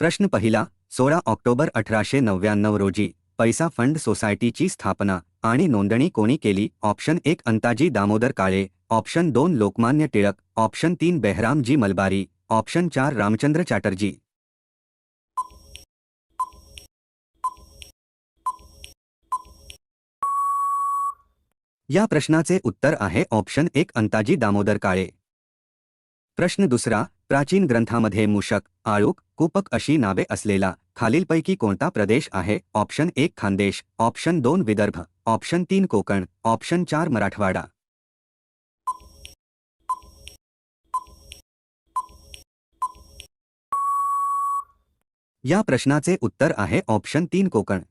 प्रश्न पहिला सोळा ऑक्टोबर अठराशे नव्याण्णव रोजी पैसा फंड सोसायटीची स्थापना आणि नोंदणी कोणी केली? ऑप्शन एक अंताजी दामोदर काळे. ऑप्शन दोन लोकमान्य टिळक. ऑप्शन तीन बेहरामजी मलबारी. ऑप्शन चार रामचंद्र चॅटर्जी. या प्रश्नाचे उत्तर आहे ऑप्शन एक अंताजी दामोदर काळे. प्रश्न दुसरा, प्राचीन ग्रंथामध्ये मूषक आळूक कुपक अशी नावे असलेला खालीलपैकी कोणता प्रदेश आहे? ऑप्शन एक खानदेश, ऑप्शन दोन, विदर्भ, ऑप्शन तीन, कोकण, ऑप्शन चार, मराठवाडा. या प्रश्नाचे उत्तर आहे ऑप्शन तीन, कोकण.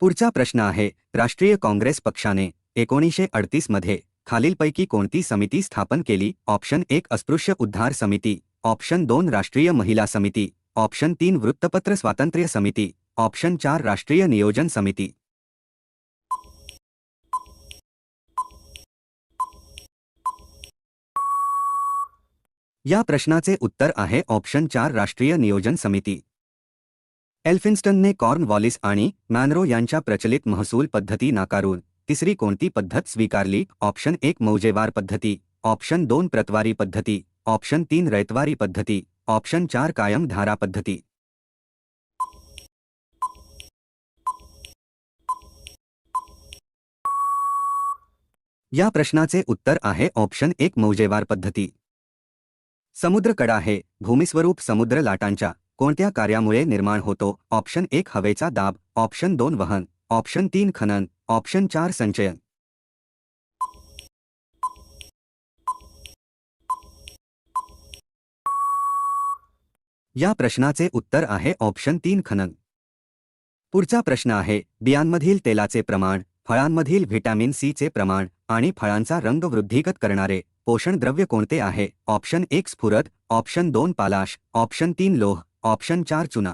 पुढचा प्रश्न आहे, राष्ट्रीय काँग्रेस पक्षाने एकोणीसशे अडतीस मध्ये खालीलपैकी कोणती समिती स्थापन केली? ऑप्शन एक अस्पृश्य उद्धार समिती. ऑप्शन दोन राष्ट्रीय महिला समिती. ऑप्शन तीन वृत्तपत्र स्वातंत्र्य समिती. ऑप्शन चार राष्ट्रीय नियोजन समिती. या प्रश्नाचे उत्तर आहे ऑप्शन चार राष्ट्रीय नियोजन समिती. एल्फिन्स्टनने कॉर्न वॉलिस आणि मॅनरो यांच्या प्रचलित महसूल पद्धती नाकारून तिसरी कोणती पद्धत स्वीकारली? ऑप्शन एक मौजेवार पद्धती. ऑप्शन दोन प्रतवारी पद्धती. ऑप्शन तीन रैतवारी पद्धती. ऑप्शन चार कायम धारा पद्धती. या प्रश्नाचे उत्तर आहे ऑप्शन एक मौजेवार पद्धती. समुद्रकडा हे भूमिस्वरूप समुद्र लाटांच्या, कोणत्या कार्यामुळे निर्माण होतो? ऑप्शन एक हवेचा दाब. ऑप्शन दोन वहन. ऑप्शन तीन खनन. ऑप्शन चार संचयन. या प्रश्नाचे उत्तर आहे ऑप्शन तीन खनन. पुढचा प्रश्न आहे बियांमधील तेलाचे प्रमाण फळांमधील व्हिटॅमिन सी चे प्रमाण आणि फळांचा रंग वृद्धिगत करणारे पोषण द्रव्य कोणते आहे? ऑप्शन एक स्फुरद ऑप्शन दोन पालाश ऑप्शन तीन लोह ऑप्शन चार चुना.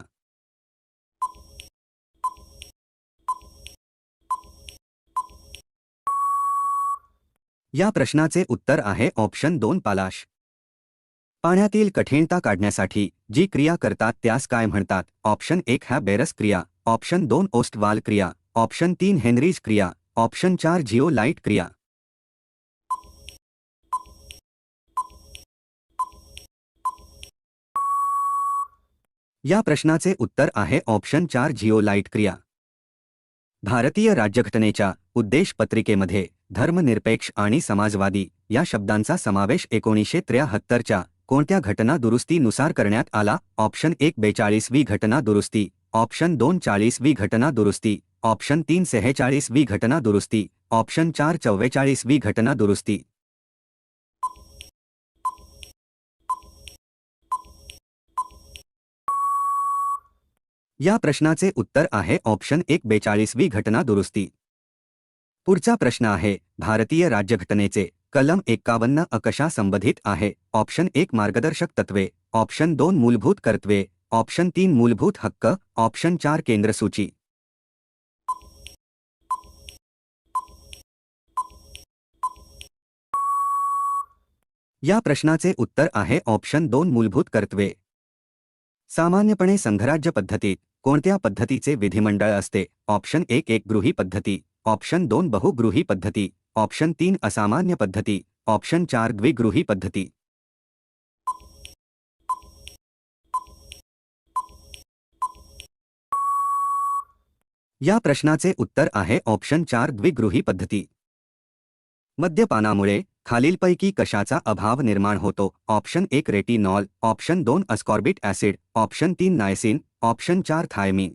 या प्रश्नाचे उत्तर आहे ऑप्शन दोन पालाश. पाण्यातील कठीणता काढण्यासाठी जी क्रिया करतात त्यास काय म्हणतात? ऑप्शन एक ह्या बेरस क्रिया ऑप्शन दोन ओस्टवाल क्रिया ऑप्शन तीन हेनरीज क्रिया ऑप्शन चार जिओ लाइट क्रिया. या प्रश्नाचे उत्तर आहे ऑप्शन चार जिओ लाइट क्रिया. भारतीय राज्यघटनेच्या उद्देश पत्रिकेमध्ये धर्मनिरपेक्ष आणि समाजवादी या शब्दांचा समावेश एकोणीसशे त्र्याहत्तरच्या कोणत्या घटना दुरुस्तीनुसार करण्यात आला? ऑप्शन एक बेचाळीसवी घटना दुरुस्ती. ऑप्शन दोन चाळीसवी घटना दुरुस्ती. ऑप्शन तीन सेहेचाळीसवी घटना दुरुस्ती. ऑप्शन चार चव्वेचाळीसवी घटना दुरुस्ती. या प्रश्नाचे उत्तर आहे ऑप्शन एक बेचाळीसवी घटना दुरुस्ती. पुढचा प्रश्न आहे, भारतीय राज्यघटनेचे कलम एक्कावन्न अकशा संबंधित आहे. ऑप्शन एक मार्गदर्शक तत्वे ऑप्शन दोन मूलभूत कर्तव्ये. ऑप्शन तीन मूलभूत हक्क. ऑप्शन चार केंद्रसूची. या प्रश्नाचे उत्तर आहे ऑप्शन दोन मूलभूत कर्तव्ये. सामान्यपणे संघराज्य पद्धतीत कोणत्या पद्धतीचे विधिमंडळ असते? ऑप्शन एक एक गृही पद्धती. ऑप्शन दोन बहुगृही पद्धती. ऑप्शन तीन असामान्य पद्धती. ऑप्शन चार द्विगृही पद्धती. या प्रश्नाचे उत्तर आहे ऑप्शन चार द्विगृही पद्धती. मद्यपानामुळे खालीलपैकी कशाचा अभाव निर्माण होतो. ऑप्शन एक रेटिनॉल, ऑप्शन दोन अस्कॉर्बिट ॲसिड, ऑप्शन तीन नायसिन, ऑप्शन चार थायमिन.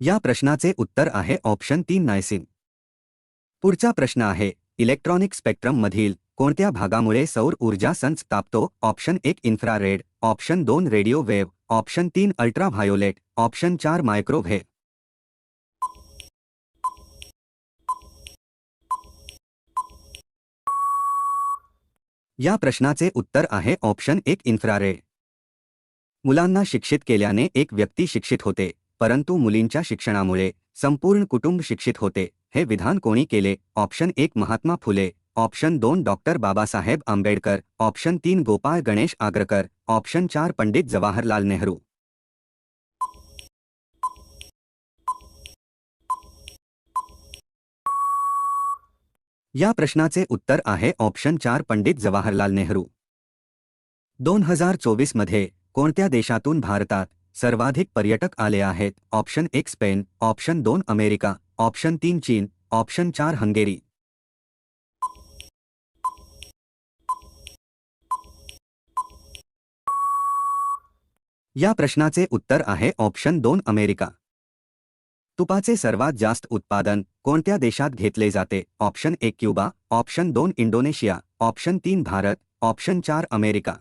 या प्रश्नाचे उत्तर आहे ऑप्शन तीन नायसिन. पुढचा प्रश्न आहे, इलेक्ट्रॉनिक स्पेक्ट्रम मधील कोणत्या भागामुळे सौर ऊर्जा संच तापतो? ऑप्शन एक इन्फ्रारेड, ऑप्शन दोन रेडिओ वेव्ह ऑप्शन तीन अल्ट्राव्हायोलेट ऑप्शन चार मायक्रोव्हेव्ह या प्रश्नाचे उत्तर आहे ऑप्शन एक इन्फ्रारेड. मुलांना शिक्षित केल्याने एक व्यक्ती शिक्षित होते, परंतु मुलींच्या शिक्षणामुळे संपूर्ण कुटुंब शिक्षित होते, हे विधान कोणी केले? ऑप्शन एक महात्मा फुले, ऑप्शन दोन डॉक्टर बाबासाहेब आंबेडकर, ऑप्शन तीन गोपाळ गणेश आग्रकर ऑप्शन चार पंडित जवाहरलाल नेहरू. या प्रश्नाचे उत्तर आहे ऑप्शन चार पंडित जवाहरलाल नेहरू. दोन हजार चोवीसमध्ये कोणत्या देशातून भारतात सर्वाधिक पर्यटक आले आहेत? ऑप्शन एक स्पेन. ऑप्शन दोन अमेरिका. ऑप्शन तीन चीन. ऑप्शन चार हंगेरी. या प्रश्नाचे उत्तर आहे ऑप्शन दोन अमेरिका. तुपाचे सर्वात जास्त उत्पादन कोणत्या देशात घेतले जाते? ऑप्शन एक क्युबा, ऑप्शन दोन इंडोनेशिया, ऑप्शन तीन भारत, ऑप्शन चार अमेरिका.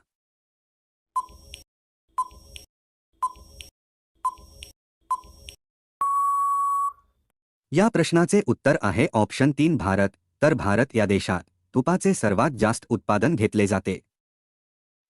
या प्रश्नाचे उत्तर आहे ऑप्शन तीन भारत, तर भारत या देशात तुपाचे सर्वात जास्त उत्पादन घेतले जाते.